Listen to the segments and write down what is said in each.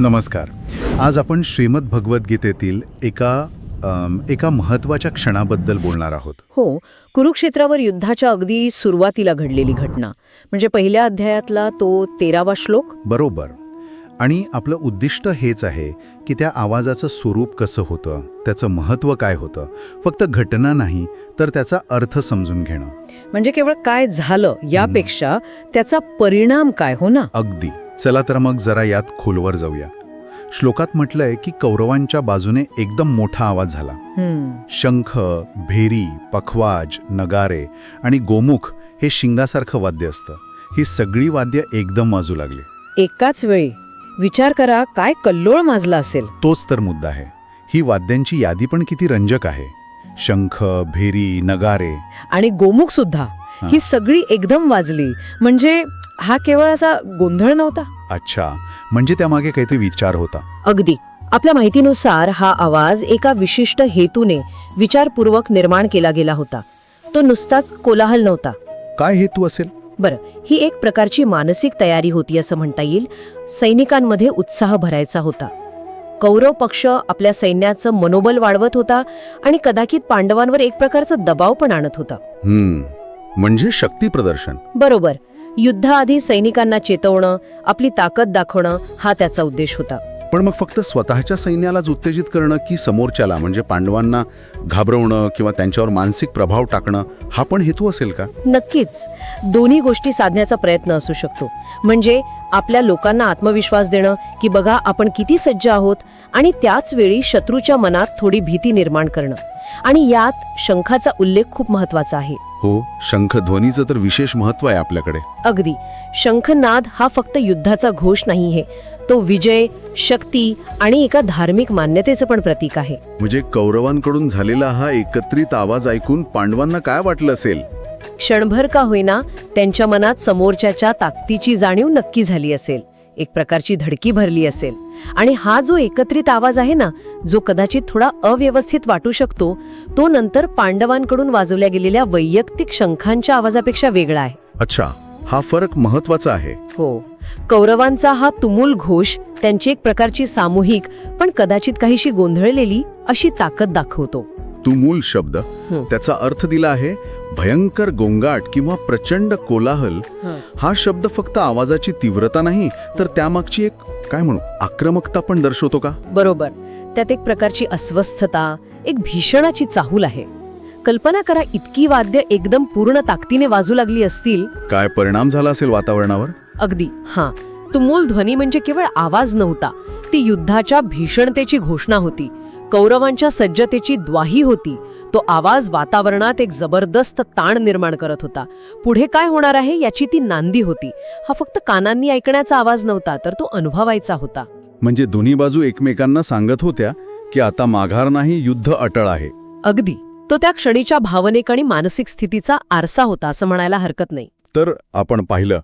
नमस्कार. आज आपण श्रीमद भगवद्गीतेतील एका एका महत्त्वाच्या क्षणाबद्दल बोलणार आहोत. हो कुरुक्षेत्रावर युद्धाच्या अगदी सुरुवातीला घडलेली घटना. म्हणजे पहिल्या अध्यायातला तो तेरावा श्लोक? बरोबर. आणि आपलं उद्दिष्ट हेच आहे की त्या आवाजाचं स्वरूप कसं होतं त्याचं महत्त्व काय होतं. फक्त घटना नाही तर त्याचा अर्थ समजून घेणं. म्हणजे केवळ काय झालं यापेक्षा त्याचा परिणाम काय हो ना? अगदी. चला तर मग जरा यात खोलवर जाऊया. श्लोकात म्हटलंय की कौरवांच्या बाजूने एकदम मोठा आवाज झाला. शंख भेरी पखवाज नगारे आणि गोमुख हे शिंगासारखं वाद्य असतं. ही सगळी वाद्य एकदम वाजू लागली. एकाच वेळी विचार करा काय कल्लोळ माजला असेल. तोच तर मुद्दा आहे. ही वाद्यांची यादी पण किती रंजक आहे. शंख भेरी नगारे. आणि गोमुख सुद्धा. ही. सगळी एकदम वाजली. म्हणजे हा केवळ असा गोंधळ नव्हता. अच्छा. म्हणजे त्यामागे काहीतरी विचार होता. अगदी. आपल्या माहितीनुसार हा आवाज एका विशिष्ट हेतूने विचारपूर्वक निर्माण केला गेला होता. तो नुसताच कोलाहल नव्हता. काय हेतू असेल? बरं ही एक प्रकारची मानसिक तयारी होती असं म्हणता येईल. सैनिकांमध्ये उत्साह भरायचा होता. कौरव पक्ष आपल्या सैन्याचं मनोबल वाढवत होता आणि कदाचित पांडवांवर एक प्रकारचा दबाव पण आणत होता. हम्म. म्हणजे शक्ती प्रदर्शन. बरोबर. युद्धाआधी सैनिकांना चेतवणं आपली ताकद दाखवणं हा त्याचा उद्देश होता. पण मग फक्त स्वतःच्या सैन्यालाच उत्तेजित करणं की समोरच्याला म्हणजे पांडवांना घाबरवणं किंवा त्यांच्यावर मानसिक प्रभाव टाकणं हा पण हेतू असेल का? नक्कीच. दोन्ही गोष्टी साधण्याचा प्रयत्न असू शकतो. म्हणजे आपल्या लोकांना आत्मविश्वास देणं की बघा आपण किती सज्ज आहोत आणि त्याच वेळी शत्रूच्या मनात थोडी भीती निर्माण करणं. आणि यात शंखाचा उल्लेख खूप महत्त्वाचा आहे. हो शंख ध्वनीचं तर विशेष महत्त्व आहे आपल्याकडे. अगदी. शंखनाद हा फक्त युद्धाचा घोष नाही आहे. तो विजय शक्ती आणि एका धार्मिक मान्यतेचं पण प्रतीक आहे. म्हणजे कौरवांकडून झालेला हा एकत्रित आवाज ऐकून पांडवांना काय वाटलं असेल? क्षणभर का होईना त्यांच्या मनात समोरच्याच्या ताकदीची जाणीव नक्की झाली असेल. एक प्रकारची धडकी भरली असेल. आणि हा जो एकत्रित आवाज आहे ना जो कदाचित थोडा अव्यवस्थित वाटू शकतो तो नंतर पांडवांकडून वाजवल्या गेलेल्या वैयक्तिक शंखांच्या आवाजापेक्षा वेगळा आहे. अच्छा हा फरक महत्त्वाचा आहे. हो. कौरवांचा हा तुमुल घोष त्यांची एक प्रकारची सामूहिक पण कदाचित काहीशी गोंधळलेली अशी ताकद दाखवतो. तू मूल शब्द. त्याचा अर्थ दिला आहे भयंकर गोंगाट किंवा प्रचंड कोलाहल. हा. शब्द फक्त आवाजाची तीव्रता नाही तर त्यामागची एक काय म्हणू आक्रमकता पण दर्शवतो का? बरोबर. त्यात एक प्रकारची अस्वस्थता एक भीषणाची चाहूल आहे. कल्पना करा इतकी वाद्य एकदम पूर्ण ताकदीने वाजू लागली असतील. काय परिणाम झाला असेल वातावरणावर? अगदी हा. तुमूल ध्वनी म्हणजे केवळ आवाज नव्हता ती युद्धाच्या भीषणतेची घोषणा होती. कौरवांच्या सज्जतेची द्वाही होती. तो आवाज वातावरणात एक जबरदस्त ताण निर्माण करत होता. पुढे काय होणार आहे याची ती नांदी होती. हा फक्त कानांनी ऐकण्याचा आवाज नव्हता तर तो अनुभवायचा होता. म्हणजे दोन्ही बाजू एकमेकांना सांगत होत्या की आता माघार नाही युद्ध अटळ आहे. अगदी. तो त्या क्षणीच्या भावनिक आणि मानसिक स्थितीचा आरसा होता असं म्हणायला हरकत नाही. तर आपण पाहिलं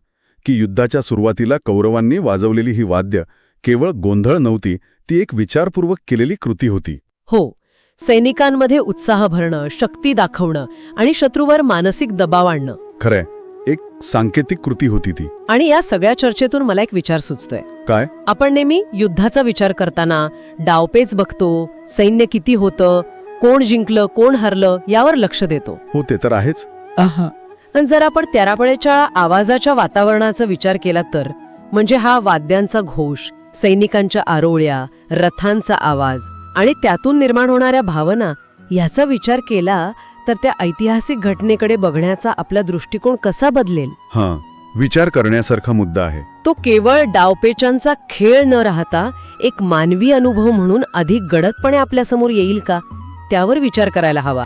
की युद्धाच्या सुरुवातीला कौरवांनी वाजवलेली ही वाद्य केवळ गोंधळ नव्हती ती एक विचारपूर्वक केलेली कृती होती. हो सैनिकांमध्ये उत्साह भरणं शक्ती दाखवणं आणि शत्रूवर मानसिक दबाव आणणं. खरंय. एक सांकेतिक कृती होती ती. आणि या सगळ्या चर्चेतून मला एक विचार सुचतोय. काय? आपण नेहमी युद्धाचा विचार करताना डावपेच बघतो सैन्य किती होतं कोण जिंकलं कोण हरलं यावर लक्ष देतो. हो ते तर आहेच. आणि जर आपण तेरापळेच्या आवाजाच्या वातावरणाचा विचार केला तर म्हणजे हा वाद्यांचा घोष सैनिकांच्या आरोळ्या रथांचा आवाज आणि त्यातून निर्माण होणाऱ्या भावना याचा विचार केला तर त्या ऐतिहासिक घटनेकडे बघण्याचा आपला दृष्टिकोन कसा बदलेल? हां विचार करण्यासारखा मुद्दा आहे. तो केवळ डावपेचांचा खेळ न राहता एक मानवी अनुभव म्हणून अधिक गडदपणे आपल्यासमोर येईल का? त्यावर विचार करायला हवा.